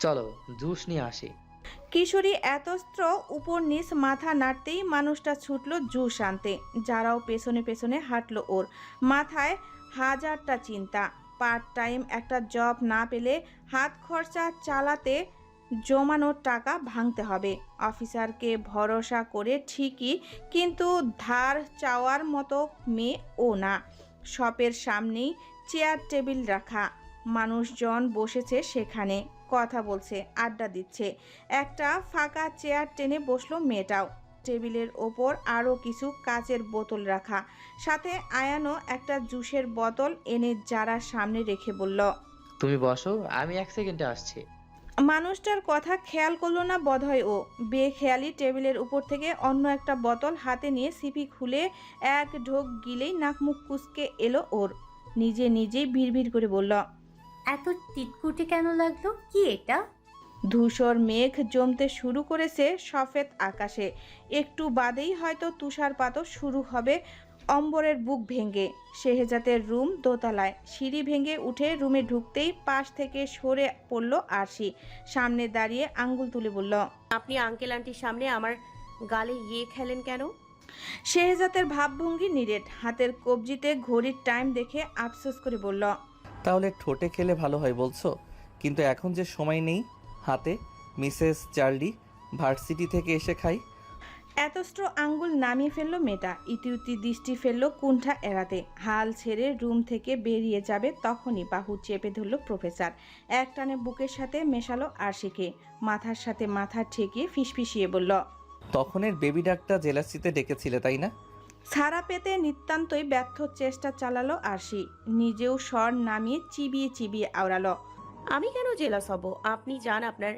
চলো, জুস নিয়ে আসি। কিশোরী এতস্ত্র উপর নিচ মাথা নাড়তেই মানুষটা ছুটল জুস আনতে। যারাও পেছনে পেছনে হাঁটলো ওর। মাথায় হাজারটা চিন্তা। পার্ট টাইম একটা জব না পেলে হাত খরচা চালাতে জমানোর টাকা ভাঙতে হবে। অফিসারকে ভরসা করে ঠিকই, কিন্তু ধার চাওয়ার মতো মেয়ে ও না। শপের সামনেই চেয়ার টেবিল রাখা। মানুষজন বসেছে সেখানে। কথা বলছে আড্ডা দিচ্ছে। একটা ফাঁকা চেয়ার টেনে বসল মেয়েটাও। টেবিলের ওপর আরও কিছু কাচের বোতল রাখা। সাথে আয়ানো একটা জুসের বোতল এনে যারা সামনে রেখে বলল তুমি বসো আমি এক সেকেন্ডে আসছি। মানুষটার কথা খেয়াল করল না বোধহয় ও। বেখেয়ালি টেবিলের উপর থেকে অন্য একটা বোতল হাতে নিয়ে সিপি খুলে এক ঢোক গিলেই নাক মুখ কুচকে এলো ওর। নিজে নিজেই ভিড় করে বলল এত টিটকুটি কেন লাগল? কি এটা? ধূসর মেঘ জমতে শুরু করেছে সফেদ আকাশে। একটু বাদেই হয়তো তুষারপাতও শুরু হবে। অম্বরের বুক ভেঙে শেহজাতের রুম দোতলায়। সিঁড়ি ভেঙে উঠে রুমে ঢুকতেই পাশ থেকে সরে পড়ল আরশি। সামনে দাঁড়িয়ে আঙ্গুল তুলে বলল আপনি আঙ্কেল আন্টির সামনে আমার গালে ইয়ে খেলেন কেন? শেহজাতের ভাবভঙ্গি নিরেট। হাতের কবজিতে ঘড়ির টাইম দেখে আফসোস করে বলল তাহলে ঠোঁটে খেলে ভালো হয় বলছো? কিন্তু এখন যে সময় নেই হাতে মিসেস চার্লি ভার্সিটি থেকে এসে খাই। এতস্ত্র আঙ্গুল নামিয়ে ফেলল মেয়েটা। ইতিউতি দৃষ্টি ফেলল কুণ্ঠা এড়াতে। হাল ছেড়ে রুম থেকে বেরিয়ে যাবে তখনই বাহু চেপে ধরল প্রফেসর। এক টানে বুকের সাথে মেশালো আরশিকে। মাথার সাথে মাথা ঠেকিয়ে ফিসফিসিয়ে বলল তখনের বেবি ডাকটা জেলাসিতে ডেকেছিলে তাই না? ছাড়া পেতে নিতান্তই ব্যর্থ চেষ্টা চালালো আরশি। নিজেও স্বর নামিয়ে চিবিয়ে চিবিয়ে আওড়ালো। আমি কেন জেলাস হব? আপনি যান আপনার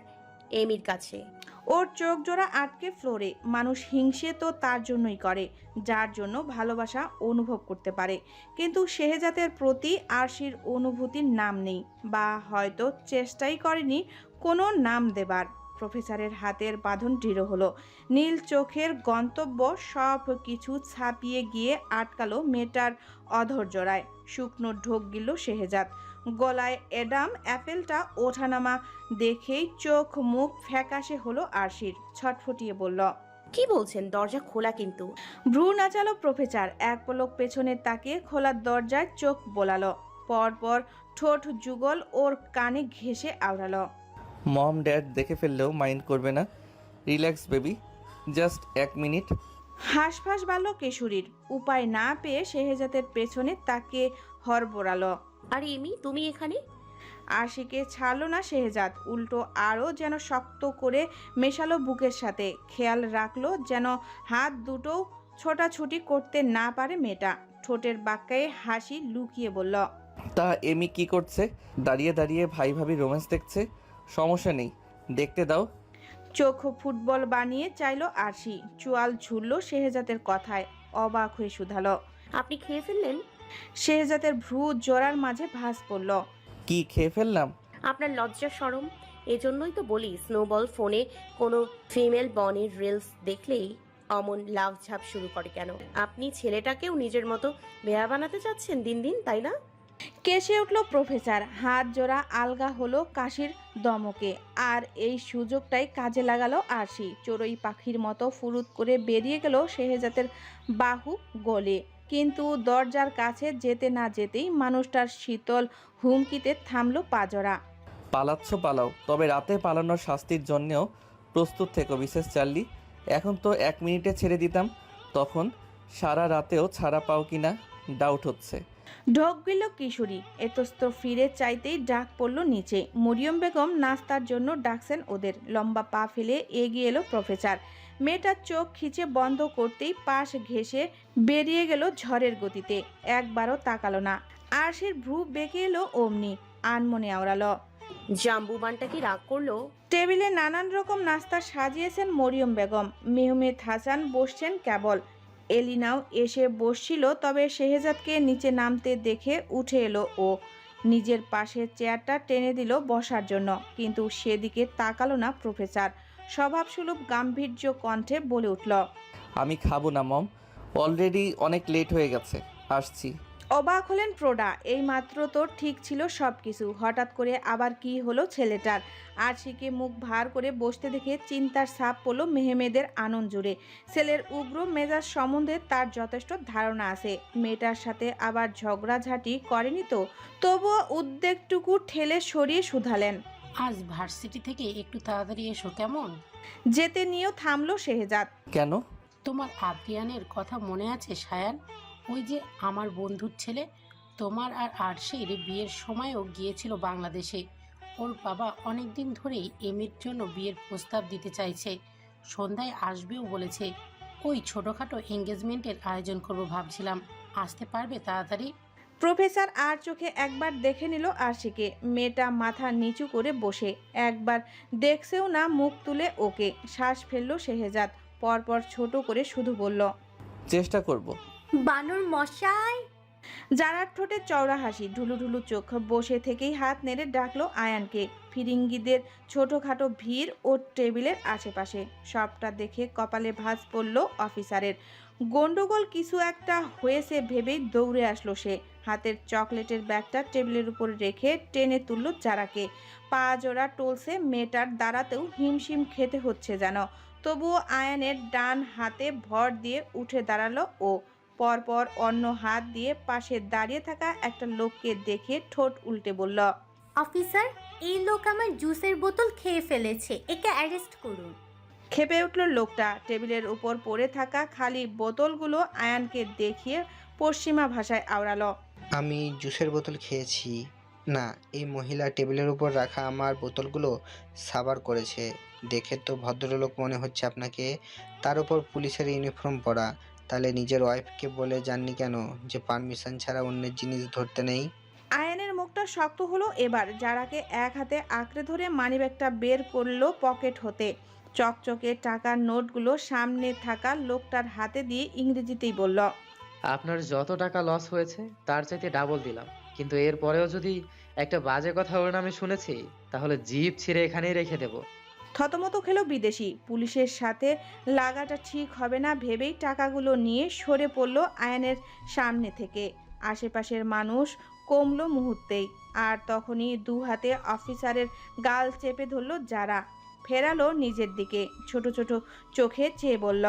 এমির কাছে। ওর চোখ জোড়া আটকে ফ্লোরে। মানুষ হিংসে তো তার জন্যই করে যার জন্য ভালোবাসা অনুভব করতে পারে। কিন্তু শেহজাতের প্রতি আরশির অনুভূতির নাম নেই বা হয়তো চেষ্টাই করেনি কোনো নাম দেবার। প্রফেসরের হাতের বাঁধন দৃঢ় হলো। নীল চোখের গন্তব্য সব কিছু ছাপিয়ে গিয়ে আটকালো মেয়েটার অধর জোড়ায় শুকনো ঢোক গিল শেহজাদ। গলায় এডাম অ্যাপেলটা ওঠানামা দেখেই চোখ মুখ ফ্যাকাশে হলো আরশির। ছটফটিয়ে বলল কি বলছেন? দরজা খোলা কিন্তু। ভ্রু নাচালো প্রফেসর। এক পলক পেছনে তাকিয়ে খোলার দরজায় চোখ বোলালো। পরপর ঠোঁট যুগল ওর কানে ঘেঁষে আওড়ালো। মম ড্যাড দেখে ফেললেও মাইন্ড করবে না। Relax baby. জাস্ট এক মিনিট। হাঁসফাঁস বাড়ল কেশুরীর। উপায় না পেয়ে শেহজাতের পেছনে তাকে হরবড়ালো আর এমি তুমি এখানে? আশিকে ছাড়লো না শেহজাদ। উল্টো আরও যেন শক্ত করে মেশালো বুকের সাথে। খেয়াল রাখল যেন হাত দুটো ছোটাছুটি করতে না পারে মেয়েটা। ঠোঁটের বাক্যায় হাসি লুকিয়ে বলল তা এমি কি করছে? দাঁড়িয়ে দাঁড়িয়ে ভাই ভাবি রোম্যান্স দেখছে। সমস্যা নেই দেখতে দাও। চোখ ফুটবল বানিয়ে চাইলো আরশি। চুয়াল ঝুললো শেহজাতের কথায় অবাক হয়ে শুধালো। আপনি খেয়ে ফেললেন? শেহজাতের ভ্রু জোড়ার মাঝে ভাস পড়ল। কি খেয়ে ফেললাম? আপনার লজ্জা সরম? এজন্যই তো বলি স্নোবল ফোনে কোনো ফিমেল বনের রিলস দেখলেই অমন লাভ ঝাপ শুরু করে কেন? আপনি ছেলেটাকেও নিজের মতো বেয়া বানাতে চাচ্ছেন দিন দিন তাই না? কেসে উঠল প্রফেসর। হাত জোড়া আলগা হলো কাশির দমকে, আর এই সুযোগটাই কাজে লাগালো আরশি। চড়ুই পাখির মতো ফুরুত করে বেরিয়ে গেল শেহজাতের বাহু গলে। কিন্তু দরজার কাছে যেতে না যেতেই মানুষটার শীতল হুমকিতে থামলো পাজরা। পালাচ্ছ, পালাও। তবে রাতে পালানোর শাস্তির জন্যেও প্রস্তুত থেকো বিশেষ চার্লি। এখন তো এক মিনিটে ছেড়ে দিতাম। তখন সারা রাতেও ছাড়া পাও কিনা ডাউট হচ্ছে। ঢোক গেল কিশোরী। এতস্ত ফিরে চাইতেই ডাক পড়ল নিচে। মরিয়ম বেগম নাস্তার জন্য ডাকছেন ওদের। লম্বা পা ফেলে এগিয়ে এলো প্রফেসর। মেয়েটার চোখ খিচে বন্ধ করতেই পাশ ঘেঁষে বেরিয়ে গেল ঝড়ের গতিতে। একবারও তাকালো না। আরশির ভ্রু বেঁকে এলো অমনি। আনমনে আওড়ালো। জাম্বুবানটা কি রাগ করল? টেবিলে নানান রকম নাস্তা সাজিয়েছেন মরিয়ম বেগম। মেহমেদ হাসান বসছেন কেবল। এলিনাও এসে বসছিল, তবে শেহজাদকে নিচে নামতে দেখে উঠে এলো ও নিজের পাশের চেয়ারটা টেনে দিল বসার জন্য। কিন্তু সেদিকে তাকালো না প্রফেসর। স্বভাবসুলভ গাম্ভীর্য কণ্ঠে বলে উঠল, আমি খাব না, মম। অলরেডি অনেক লেট হয়ে গেছে। আসছি। অবাক হলেন প্রোডা। এই মাত্র তো ঠিক ছিল সব কিছু হঠাৎ করে আবার কি হলো ছেলেটার? আর আরশিকে মুখ ভার করে বসতে দেখে চিন্তার ছাপ পড়ল মেহমেদের আনন্দ জুড়ে। ছেলের উগ্র মেজাজ সম্বন্ধে তার যথেষ্ট ধারণা আছে। মেয়েটার সাথে আবার ঝগড়াঝাটি করেনি তো? তবুও উদ্বেগটুকু ঠেলে সরিয়ে শুধালেন। আজ ভার্সিটি থেকে একটু তাড়াতাড়ি এসো কেমন? যেতে নিয়েও থামলো শেহজাদ। কেন? তোমার আদ্রিয়ানের কথা মনে আছে সায়ান? ওই যে আমার বন্ধুর ছেলে তোমার আর আরশির বিয়ের সময়ও গিয়েছিল বাংলাদেশে। ওর বাবা অনেক দিন ধরেই এমির জন্য বিয়ের প্রস্তাব দিতে চাইছে। সন্ধ্যায় আসবেও বলেছে। ওই ছোটোখাটো এঙ্গেজমেন্টের আয়োজন করব ভাবছিলাম। আসতে পারবে তাড়াতাড়ি? প্রফেসর আর চোখে একবার দেখে নিল আরশিকে। মেয়েটা মাথা নিচু করে বসে। একবার দেখছেও না মুখ তুলে ওকে। শ্বাস ফেলল শেহজাদ। পরপর ছোট করে শুধু বলল চেষ্টা করব। বানর মশাই? জারার ঠোঁটে চওড়া হাসি, ঢুলু ঢুলু চোখ, বসে থেকেই হাত নেড়ে ডাকলো আয়ানকে। ফিরিঙ্গিদের ছোটোখাটো ভিড় ও টেবিলের আশেপাশে। সবটা দেখে কপালে ভাঁজ পড়ল অফিসারের। গন্ডগোল কিছু একটা হয়েছে ভেবেই দৌড়ে আসলো সে। হাতের চকলেটের ব্যাগটা টেবিলের উপর রেখে টেনে তুলল জারাকে পা জোড়া টলসে মেয়েটার দাঁড়াতেও হিমশিম খেতে হচ্ছে যেন। তবুও আয়ানের ডান হাতে ভর দিয়ে উঠে দাঁড়াল ও পরপর অন্য হাত দিয়ে পাশে দাঁড়িয়ে থাকা একটা লোককে দেখে ঠোঁট উল্টে বলল অফিসার এই লোক আমার জুসের বোতল খেয়ে ফেলেছে একে অ্যারেস্ট করুন। খেপে উঠল লোকটা। টেবিলের উপর পড়ে থাকা খালি বোতলগুলো আয়ানকে দেখিয়ে পশ্চিমা ভাষায় আওড়ালো আমি জুসের বোতল খেয়েছি। না এই মহিলা টেবিলের উপর রাখা আমার বোতলগুলো সাবার করেছে। দেখে তো ভদ্রলোক মনে হচ্ছে আপনাকে। তার উপর পুলিশের ইউনিফর্ম পরা। তাহলে নিজের ওয়াইফকে বলে যাননি কেন? যে পারমিশন ছাড়া অন্যের জিনিস ধরতে নেই? আয়ানের মুখটা শক্ত হলো এবার যারাকে এক হাতে আঁকড়ে ধরে মানিব্যাগটা বের করল পকেট হতে। চকচকে টাকার নোটগুলো সামনে থাকা লোকটার হাতে দিয়ে ইংরেজিতেই বলল আপনার যত টাকা লস হয়েছে তার চাইতে ডাবল দিলাম। কিন্তু এর পরেও যদি একটা বাজে কথা ওর নামে শুনেছি তাহলে জিপ ছিঁড়ে এখানেই রেখে দেবো। থতমত খেল বিদেশি। পুলিশের সাথে লাগাটা ঠিক হবে না ভেবেই টাকাগুলো নিয়ে সরে পড়ল আয়নের সামনে থেকে। আশেপাশের মানুষ কমল মুহূর্তেই, আর তখনই দু হাতে অফিসারের গাল চেপে ধরলো যারা। ফেরালো নিজের দিকে, ছোট ছোট চোখে চেয়ে বলল,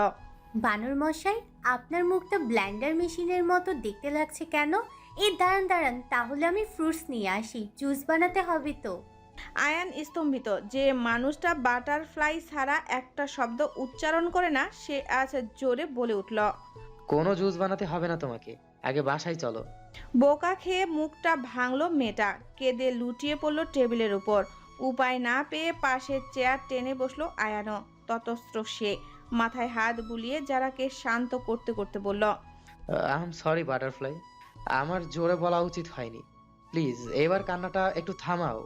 বানর মশাই, আপনার মুখটা ব্ল্যান্ডার মেশিনের মতো দেখতে লাগছে কেন? এই দাঁড়ান দাঁড়ান, তাহলে আমি ফ্রুটস নিয়ে আসি, জুস বানাতে হবে তো। আয়ান স্তম্ভিত যে মানুষটা বাটারফ্লাই ছাড়া একটা শব্দ উচ্চারণ করে না সে আজ জোরে বলে উঠল। কোনো জুস বানাতে হবে না তোমাকে আগে বাসায় চলো। বোকা খেয়ে মুখটা ভাঙলো মেয়েটা কেঁদে লুটিয়ে পড়ল টেবিলের উপর। উপায় না পেয়ে পাশের চেয়ার টেনে বসল আয়ানো ততস্ত্র সে মাথায় হাত বুলিয়ে যারাকে শান্ত করতে করতে বলল আই এম সরি বাটারফ্লাই। আমার জোরে বলা উচিত হয়নি। প্লিজ এবার কান্নাটা একটু থামাও।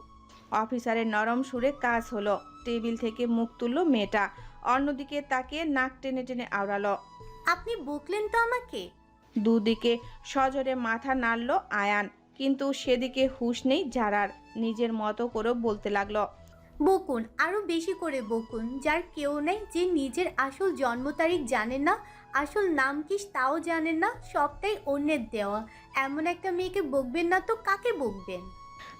অফিসারের নরম সুরে কাজ হলো। টেবিল থেকে মুখ তুললো মেয়েটা। অন্যদিকে তাকে নাক টেনে টেনে আওড়ালো। আপনি বকলেন তো আমাকে। দুদিকে সজোরে মাথা নাড়ল আয়ান। কিন্তু সেদিকে হুঁশ নেই যারার নিজের মতো করে বলতে লাগল। বকুন আরও বেশি করে বকুন। যার কেউ নেই যে নিজের আসল জন্ম তারিখ জানেন না আসল নাম কি তাও জানেন না সবটাই অন্যের দেওয়া। এমন একটা মেয়েকে বকবেন না তো কাকে বকবেন?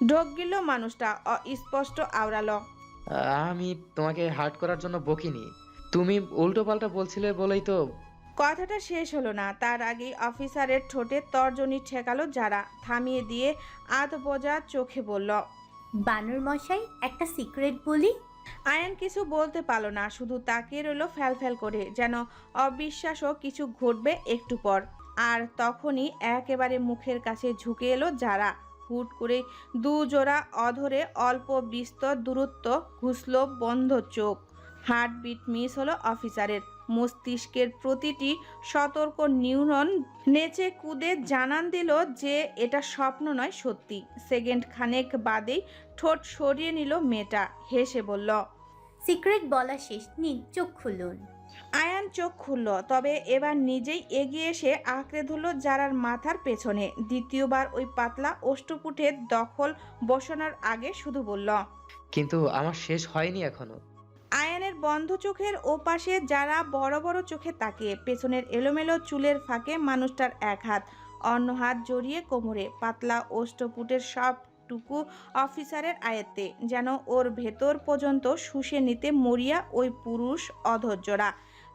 ঢোক গিল মানুষটা অস্পষ্ট আওড়ালো। আমি তোমাকে হার্ট করার জন্য বকিনি। তুমি উল্টো পাল্টা বলছিলে বলেই তো। কথাটা শেষ হলো না। তার আগেই অফিসারের ঠোঁটে তর্জনী ঠেকালো যারা। থামিয়ে দিয়ে আধ বোঝা চোখে বলল বানর মশাই একটা সিক্রেট বলি? আয়ান কিছু বলতে পারল না। শুধু তাকিয়ে রইল ফ্যাল ফ্যাল করে যেন অবিশ্বাসও কিছু ঘটবে একটু পর। আর তখনই একেবারে মুখের কাছে ঝুঁকে এলো যারা। হুট করে দু জোড়া অধরে অল্প বিস্তর দূরত্ব ঘুষল বন্ধ চোখ। হার্টবিট মিস হলো অফিসারের। মস্তিষ্কের প্রতিটি সতর্ক নিউরন নেচে কুদে জানান দিল যে এটা স্বপ্ন নয়, সত্যি। সেকেন্ড খানেক বাদেই ঠোঁট সরিয়ে নিল মেয়েটা। হেসে বলল, সিক্রেট বলা শেষ, নিন, চোখ খুলুন। আয়ান চোখ খুলল তবে এবার নিজেই এগিয়ে এসে আঁকড়ে ধরল যারার মাথার পেছনে। দ্বিতীয়বার ওই পাতলা অষ্টপুটের দখল বসানোর আগে শুধু বলল কিন্তু আমার শেষ হয়নি এখনও। আয়ানের বন্ধ চোখের ওপাশে যারা বড় বড় চোখে তাকে পেছনের এলোমেলো চুলের ফাঁকে মানুষটার এক হাত অন্য হাত জড়িয়ে কোমরে পাতলা ওষ্ঠপুটের সবটুকু অফিসারের আয়ত্তে যেন ওর ভেতর পর্যন্ত শুষে নিতে মরিয়া ওই পুরুষ অধৈর্যরা।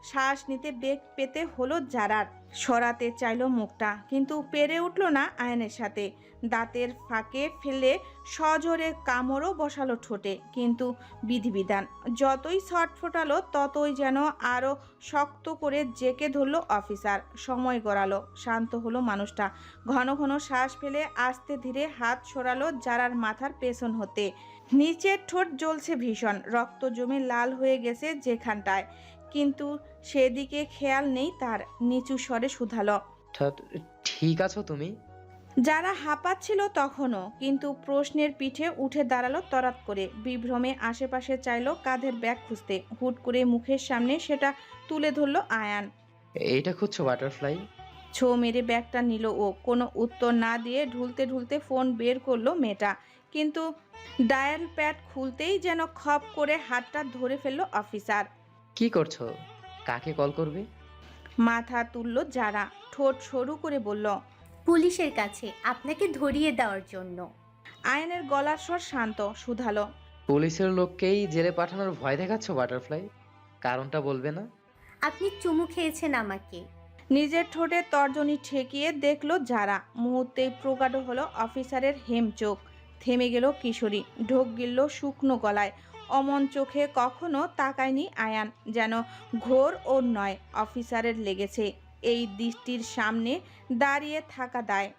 শ্বাস নিতে বেগ পেতে হলো জারার। সরাতে চাইল মুখটা, কিন্তু পেরে উঠল না আয়নের সাথে। দাঁতের ফাঁকে ফেলে সজোরে কামড়ও বসালো ঠোঁটে, কিন্তু বিধিবিধান। যতই শট ফোটালো, ততই যেন আরও শক্ত করে জেকে ধরলো অফিসার। সময় গড়ালো, শান্ত হলো মানুষটা। ঘন ঘন শ্বাস ফেলে আস্তে ধীরে হাত সরালো যারার মাথার পেছন হতে। নিচের ঠোঁট জ্বলছে ভীষণ, রক্ত জমে লাল হয়ে গেছে যেখানটায়। কিন্তু সেদিকে খেয়াল নেই তার নিচু স্বরে শুধালো। ঠ- ঠিক আছো তুমি? যারা হাঁপাচ্ছিল তখনও কিন্তু প্রশ্নের পিঠে উঠে দাঁড়াল তরাত করে বিভ্রমে আশেপাশে চাইলো কাঁধের ব্যাগ খুঁজতে। হুট করে মুখের সামনে সেটা তুলে ধরলো আয়ান। এইটা খুঁজছো বাটারফ্লাই? ছো মেরে ব্যাগটা নিল ও কোনো উত্তর না দিয়ে ঢুলতে ঢুলতে ফোন বের করল মেয়েটা। কিন্তু ডায়াল প্যাড খুলতেই যেন খপ করে হাতটা ধরে ফেলল অফিসার। কি করছ? কাকে কল করবে? মাথা তুললো যারা। ঠোঁট সরু করে বলল পুলিশের কাছে আপনাকে ধরিয়ে দেওয়ার জন্য। আয়নের গলার স্বর শান্ত শুধালো। পুলিশের লোককেই জেলে পাঠানোর ভয় দেখাচ্ছ বাটারফ্লাই? কারণটা বলবে না? আপনি চুমু খেয়েছেন আমাকে। নিজের ঠোঁটে তর্জনী ঠেকিয়ে দেখল যারা। মুহূর্তেই প্রকাট হলো অফিসারের হেম চোখ থেমে গেল কিশোরী। ঢোক গিলল শুকনো গলায়। অমন চোখে কখনো তাকায়নি আয়ান, যেন ঘোর ও নয় অফিসারের লেগেছে। এই দৃষ্টির সামনে দাঁড়িয়ে থাকা দায়।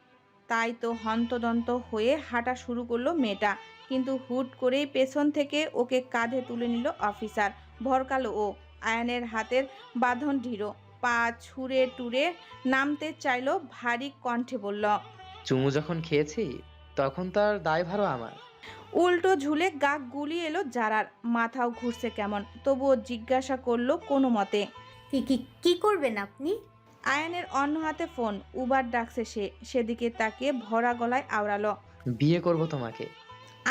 তাই তো হন্তদন্ত হয়ে হাঁটা শুরু করল মেয়েটা, কিন্তু হুট করেই পেছন থেকে ওকে কাঁধে তুলে নিল অফিসার, ভরকালো ও। আয়ানের হাতের বাঁধন ঢিরো পা ছুঁড়ে টুরে নামতে চাইলো ভারী কণ্ঠে বলল, চুমু যখন খেয়েছি, তখন তার দায়ভারও আমার। উল্টো ঝুলে গা গুলি এলো জারার মাথাও ঘুরছে কেমন তবুও জিজ্ঞাসা করল কোনো মতে। কি কি কি করবেন আপনি? আয়নের অন্য হাতে ফোন উবার ডাকছে সে সেদিকে তাকিয়ে ভরা গলায় আওড়ালো। বিয়ে করব তোমাকে।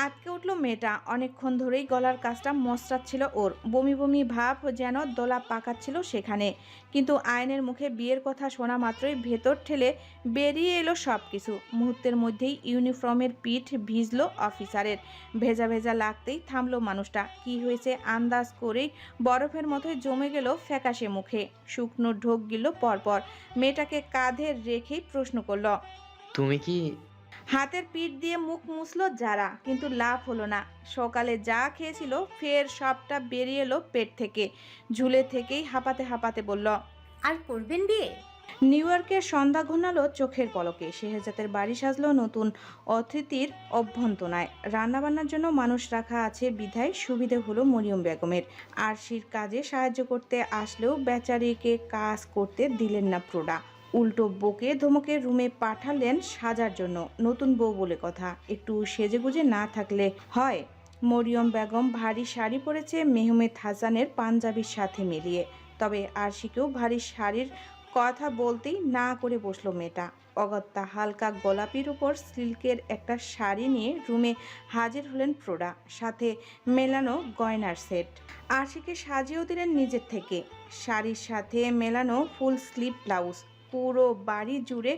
আটকে উঠল মেয়েটা। অনেকক্ষণ ধরেই গলার কাজটা মস্রাচ্ছিল ওর। বমি বমি ভাব যেন দোলা পাকাচ্ছিল সেখানে। কিন্তু আয়নের মুখে বিয়ের কথা শোনা মাত্রই ভেতর ঠেলে বেরিয়ে এলো সব কিছু মুহূর্তের মধ্যেই ইউনিফর্মের পিঠ ভিজলো অফিসারের। ভেজা ভেজা লাগতেই থামলো মানুষটা। কি হয়েছে আন্দাজ করেই বরফের মতোই জমে গেল ফ্যাকাশে মুখে। শুকনো ঢোক গিল পরপর। মেয়েটাকে কাঁধে রেখেই প্রশ্ন করল, তুমি কি হাতের পিঠ দিয়ে মুখ মুছলো যারা কিন্তু লাভ হলো না। সকালে যা খেয়েছিল ফের সবটা বেরিয়ে এলো পেট থেকে। ঝুলে থেকেই হাঁপাতে হাঁপাতে বলল আর করবেন বিয়ে? নিউ ইয়র্কের সন্ধ্যা ঘনালো চোখের পলকে। শেহজাতের বাড়ি সাজলো নতুন অতিথির অভ্যন্তনায়। রান্নাবান্নার জন্য মানুষ রাখা আছে বিধায় সুবিধে হলো মরিয়ম বেগমের। আরশির কাজে সাহায্য করতে আসলেও বেচারিকে কাজ করতে দিলেন না প্রোডা। উল্টো বকে ধমকে রুমে পাঠালেন সাজার জন্য। নতুন বউ বলে কথা। একটু সেজেগুজে না থাকলে হয়। মরিয়ম বেগম ভারী শাড়ি পরেছে মেহমেদ হাসানের পাঞ্জাবির সাথে মিলিয়ে। তবে আরশিকেও ভারী শাড়ির কথা বলতেই না করে বসল মেয়েটা। অগত্যা হালকা গোলাপির উপর সিল্কের একটা শাড়ি নিয়ে রুমে হাজির হলেন প্রোডা। সাথে মেলানো গয়নার সেট। আশিকে সাজিয়েও দিলেন নিজের থেকে। শাড়ির সাথে মেলানো ফুল স্লিভ ব্লাউজ। পুরো বাড়ি জুড়ে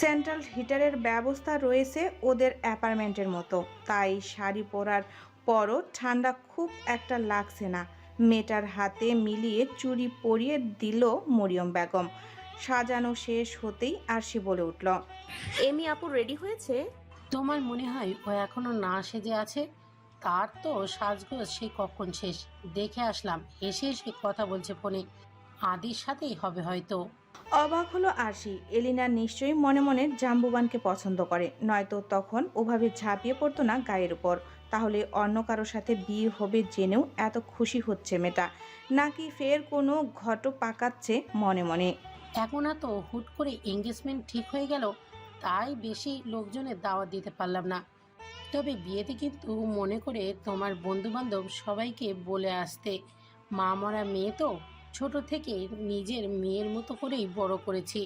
সেন্ট্রাল হিটারের ব্যবস্থা রয়েছে ওদের অ্যাপার্টমেন্টের মতো। তাই শাড়ি পরার পরও ঠান্ডা খুব একটা লাগছে না। মেয়েটার হাতে মিলিয়ে চুরি পরিয়ে দিল মরিয়ম বেগম। সাজানো শেষ হতেই আরশি বলে উঠল এমি আপু রেডি হয়েছে? তোমার মনে হয় ও এখনও না সেজে আছে? তার তো সাজগোজ সে কখন শেষ? দেখে আসলাম এসে এসে কথা বলছে ফোনে। আদির সাথেই হবে হয়তো। অবাক হলো আরশি। এলিনা নিশ্চয়ই মনে মনে জাম্বুবানকে পছন্দ করে। নয়তো তখন ওভাবে ঝাঁপিয়ে পড়তো না গায়ের উপর। তাহলে অন্য কারোর সাথে বিয়ে হবে জেনেও এত খুশি হচ্ছে মেয়েটা। নাকি ফের কোনো ঘট পাকাচ্ছে মনে মনে। এখন তো হুট করে এঙ্গেজমেন্ট ঠিক হয়ে গেল, তাই বেশি লোকজনের দাওয়াত দিতে পারলাম না। তবে বিয়েতে কিন্তু মনে করে তোমার বন্ধু বান্ধব সবাইকে বলে আসতে মা মরা মেয়ে তো। ছোট থেকে নিজের মেয়ের মতো করেই বড় করেছি।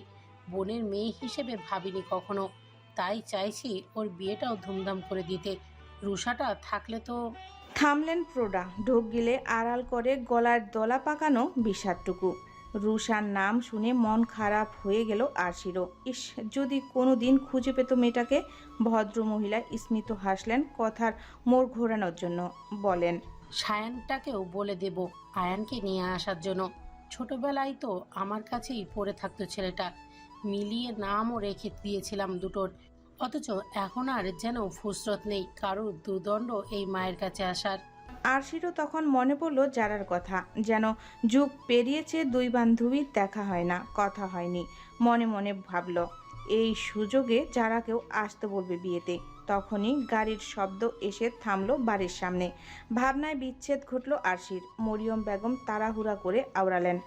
বোনের মেয়ে হিসেবে ভাবিনি কখনো। তাই চাইছি ওর বিয়েটাও ধুমধাম করে দিতে। রুষাটা থাকলে তো থামলেন প্রোডা। ঢোক গিলে আড়াল করে গলার দলা পাকানো বিষাদটুকু। রুষার নাম শুনে মন খারাপ হয়ে গেল আরশিরও। ইস, যদি কোনো দিন খুঁজে পেত মেয়েটাকে ভদ্র মহিলা স্মিত হাসলেন কথার মোড় ঘোরানোর জন্য। বলেন সায়ানটাকেও বলে দেব আয়ানকে নিয়ে আসার জন্য। ছোটবেলায় তো আমার কাছেই পড়ে থাকতো ছেলেটা। মিলিয়ে নামও রেখে দিয়েছিলাম দুটোর। অথচ এখন আর যেন ফুসরত নেই কারও দুদণ্ড এই মায়ের কাছে আসার। আরশিরও তখন মনে পড়ল যারার কথা, যেন যুগ পেরিয়েছে, দুই বান্ধবীর দেখা হয় না, কথা হয়নি। মনে মনে ভাবল, এই সুযোগে যারা কেউ আসতে বলবে বিয়েতে। তখনই গাড়ির শব্দ এসে থামলো বাড়ির সামনে। ভাবনায় বিচ্ছেদ ঘটল আরশির। মরিয়ম বেগম তাড়াহুড়া করে আওড়ালেন।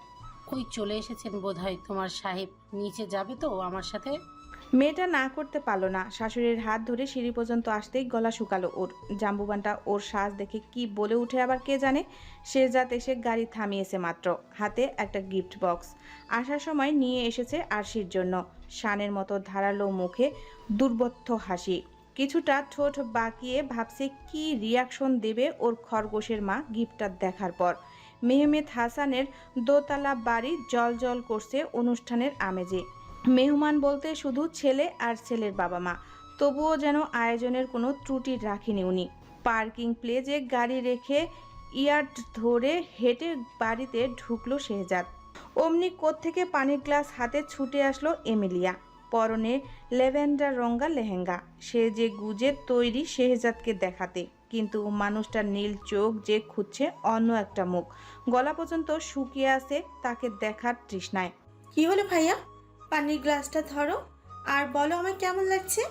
ওই চলে এসেছেন বোধহয় তোমার সাহেব? নিচে যাবে তো আমার সাথে? মেয়েটা না করতে পারল না। শাশুড়ির হাত ধরে সিঁড়ি পর্যন্ত আসতেই গলা শুকালো ওর। জাম্বুবানটা ওর সাজ দেখে কি বলে উঠে আবার কে জানে? শেরজাত এসে গাড়ি থামিয়েছে মাত্র। হাতে একটা গিফট বক্স। আসার সময় নিয়ে এসেছে আরশির জন্য। শানের মতো ধারালো মুখে দুর্বত্থ হাসি। কিছুটা ঠোঁট বাঁকিয়ে ভাবছে কি রিয়াকশন দেবে ওর খরগোশের মা গিফটটা দেখার পর। মেহমেদ হাসানের দোতলা বাড়ি জল জল করছে অনুষ্ঠানের আমেজে। মেহমান বলতে শুধু ছেলে আর ছেলের বাবা মা, তবুও যেন আয়োজনের কোনো ত্রুটি রাখেনি উনি। পার্কিং প্লেজে গাড়ি রেখে ইয়ার্ড ধরে হেঁটে বাড়িতে ঢুকলো শেহজাদ। অমনি থেকে পানির গ্লাস হাতে ছুটে আসলো এমিলিয়া। পরনে লেভেন্ডার রঙ্গা লেহেঙ্গা। সে যে গুজে তৈরি শেহজাদকে দেখাতে। কিন্তু মানুষটার নীল চোখ যে খুঁজছে অন্য একটা মুখ। গলা পর্যন্ত শুকিয়ে আছে তাকে দেখার তৃষ্ণায়। কি হলো ভাইয়া? পানির গ্লাসটা ধরো। আর বলো আমার কেমন লাগছে?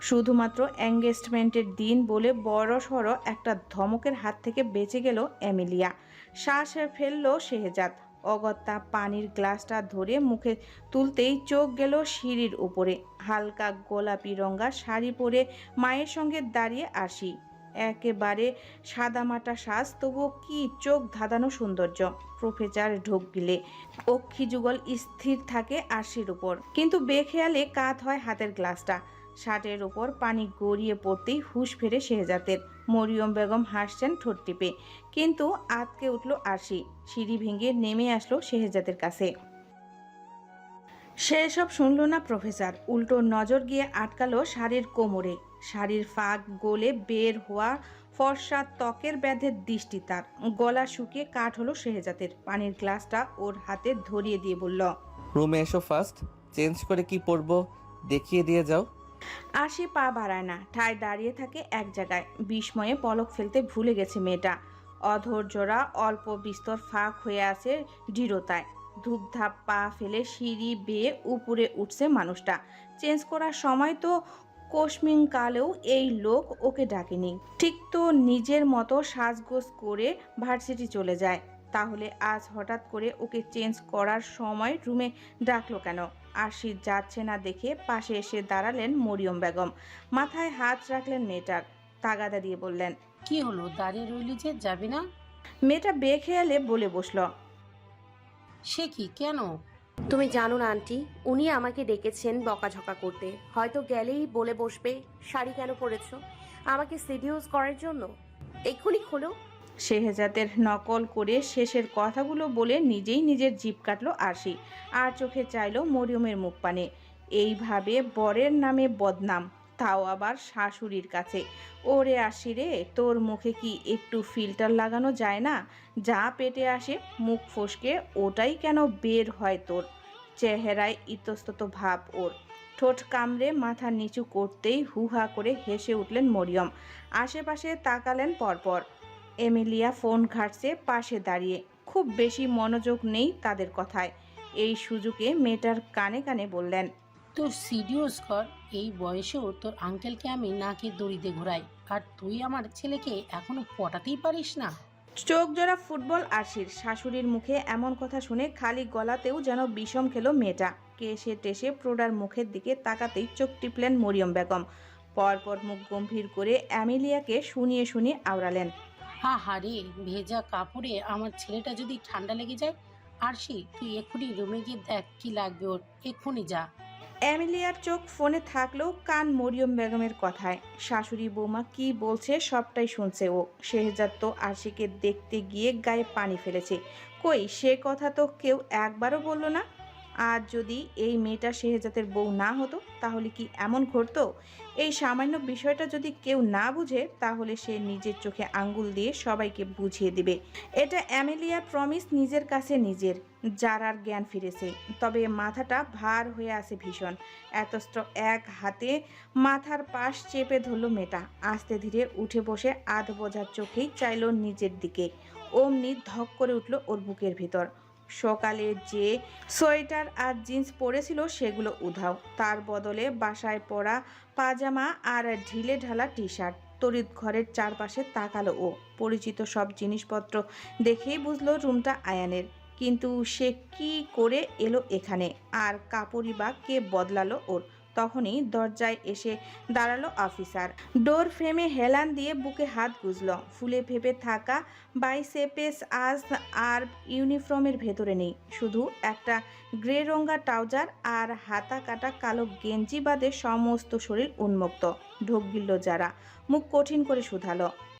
শুধুমাত্র এঙ্গেজমেন্টের দিন বলে বড় সড়ো একটা ধমকের হাত থেকে বেঁচে গেল এমিলিয়া। শ্বাস ফেলল শেহজাদ। অগত্যা পানির গ্লাসটা ধরে মুখে তুলতেই চোখ গেল সিঁড়ির উপরে। হালকা গোলাপি রঙা শাড়ি পরে মায়ের সঙ্গে দাঁড়িয়ে আসি। একেবারে সাদামাটা সাজ, তবুও কি চোখ ধাঁধানো সৌন্দর্য। প্রফেসর ঢোক গিলে, অক্ষি যুগল স্থির থাকে আশির উপর। কিন্তু বেখেয়ালে কাত হয় হাতের গ্লাসটা। শার্টের উপর পানি গড়িয়ে পড়তেই হুশ ফেরে শেহজাতের মরিয়ম বেগম হাসছেন ঠোঁট টিপে। কিন্তু আতকে উঠল আরশি। সিঁড়ি ভেঙে নেমে আসলো শেহজাদের কাছে। সে সব শুনল না প্রফেসর। উল্টো নজর গিয়ে আটকালো শাড়ির কোমরে। শাড়ির ফাঁক গোলে বের হওয়া ফর্সা ত্বকের ব্যাধের দৃষ্টি তার। গলা শুকিয়ে কাঠ হলো শেহজাতের পানির গ্লাসটা ওর হাতে ধরিয়ে দিয়ে বলল, রুমে এসো ফার্স্ট চেঞ্জ করে কি পরবো? দেখিয়ে দিয়ে যাও। আশি পা বাড়ায় না। ঠায় দাঁড়িয়ে থাকে এক জায়গায়। বিস্ময়ে পলক ফেলতে ভুলে গেছে মেয়েটা। অধৈর্যরা অল্প বিস্তর ফাঁক হয়ে আছে দৃঢ়তায়। ধূপধাপ পা ফেলে সিঁড়ি বেয়ে উপরে উঠছে মানুষটা। চেঞ্জ করার সময় তো কালেও এই লোক ওকে ডাকেনি। ঠিক তো নিজের মতো সাজগোজ করে ভার্সিটি চলে যায়। তাহলে আজ হঠাৎ করে ওকে চেঞ্জ করার সময় রুমে ডাকলো কেন? আশির যাচ্ছে না দেখে পাশে এসে দাঁড়ালেন মরিয়ম বেগম। মাথায় হাত রাখলেন মেয়েটার তাগাদা দিয়ে বললেন কি হলো? দাঁড়িয়ে রইলি যে? যাবি না? মেয়েটা বেখেয়ালে বলে বসল সে কি? কেন? তুমি জানো না আন্টি উনি আমাকে ডেকেছেন বকাঝকা করতে। হয়তো গেলেই বলে বসবে শাড়ি কেন পরেছো? আমাকে সিডিউস করার জন্য? এক্ষুনি খোলো। শেহজাদের নকল করে শেষের কথাগুলো বলে নিজেই নিজের জিপ কাটলো আশি আর চোখে চাইল মরিয়মের মুখ পানে। এইভাবে বরের নামে বদনাম, তাও আবার শাশুড়ির কাছে। ওরে আসি রে, তোর মুখে কি একটু ফিল্টার লাগানো যায় না? যা পেটে আসে, মুখ ফসকে, ওটাই কেন বের হয় তোর? চেহারায় ইতস্তত ভাব ওর। ঠোঁট কামড়ে মাথা নিচু করতেই হুহা করে হেসে উঠলেন মরিয়ম। আশেপাশে তাকালেন পরপর। এমিলিয়া ফোন ঘাটছে পাশে দাঁড়িয়ে। খুব বেশি মনোযোগ নেই তাদের কথায়। এই সুযোগে মেয়েটার কানে কানে বললেন তোর সিডিওস কর এই বয়সেও তোর আঙ্কেলকে আমি নাকে দড়িতে ঘোরাই। আর তুই আমার ছেলেকে এখনও পটাতেই পারিস না? চোখ জোড়া ফুটবল আশির শাশুড়ির মুখে এমন কথা শুনে খালি গলাতেও যেন বিষম খেলো মেয়েটা। কেসে টেসে প্রোডার মুখের দিকে তাকাতেই চোখ টিপলেন মরিয়ম বেগম। পরপর মুখ গম্ভীর করে অ্যামিলিয়াকে শুনিয়ে শুনিয়ে আওড়ালেন। হা হারে ভেজা কাপড়ে আমার ছেলেটা যদি ঠান্ডা লেগে যায়, আর সে, তুই এক্ষুনি রুমে গিয়ে দেখ কি লাগবে ওর, এক্ষুনি যা। অ্যামিলিয়ার চোখ ফোনে থাকলেও কান মরিয়ম বেগমের কথায়। শাশুড়ি বৌমা কি বলছে সবটাই শুনছে ও। শেহজাদ তো আশিকে দেখতে গিয়ে গায়ে পানি ফেলেছে। কই, সে কথা তো কেউ একবারও বলল না। আর যদি এই মেয়েটা শেহজাদের বউ না হতো, তাহলে কি এমন ঘটতো? এই সামান্য বিষয়টা যদি কেউ না বুঝে, তাহলে সে নিজের চোখে আঙ্গুল দিয়ে সবাইকে বুঝিয়ে দিবে। এটা অ্যামেলিয়ার প্রমিস নিজের কাছে নিজের, যার আর জ্ঞান ফিরেছে। তবে মাথাটা ভার হয়ে আছে ভীষণ। এতস্ত্র এক হাতে মাথার পাশ চেপে ধরল মেয়েটা। আস্তে ধীরে উঠে বসে আধ বোঝার চোখেই চাইল নিজের দিকে। অমনি ধক করে উঠল ওর বুকের ভিতর। সকালে যে সোয়েটার আর জিন্স পরেছিল সেগুলো উধাও। তার বদলে বাসায় পরা পাজামা আর ঢিলে ঢালা টি শার্ট তড়িৎ ঘরের চারপাশে তাকালো ও। পরিচিত সব জিনিসপত্র দেখেই বুঝলো রুমটা আয়ানের। কিন্তু সে কি করে এলো এখানে? আর কাপড়ই বা কে বদলালো ওর? তখনই দরজায় এসে দাঁড়াল অফিসার। ডোর ফ্রেমে হেলান দিয়ে বুকে হাত গুজল। ফুলে ভেপে থাকা বাইসেপেস আজ আর ইউনিফর্মের ভেতরে নেই। শুধু একটা গ্রে রঙা ট্রাউজার আর হাতা কাটা কালো গেঞ্জি বাদে সমস্ত শরীর উন্মুক্ত। ঢোক গিলল যারা। মুখ কঠিন করে শুধালো।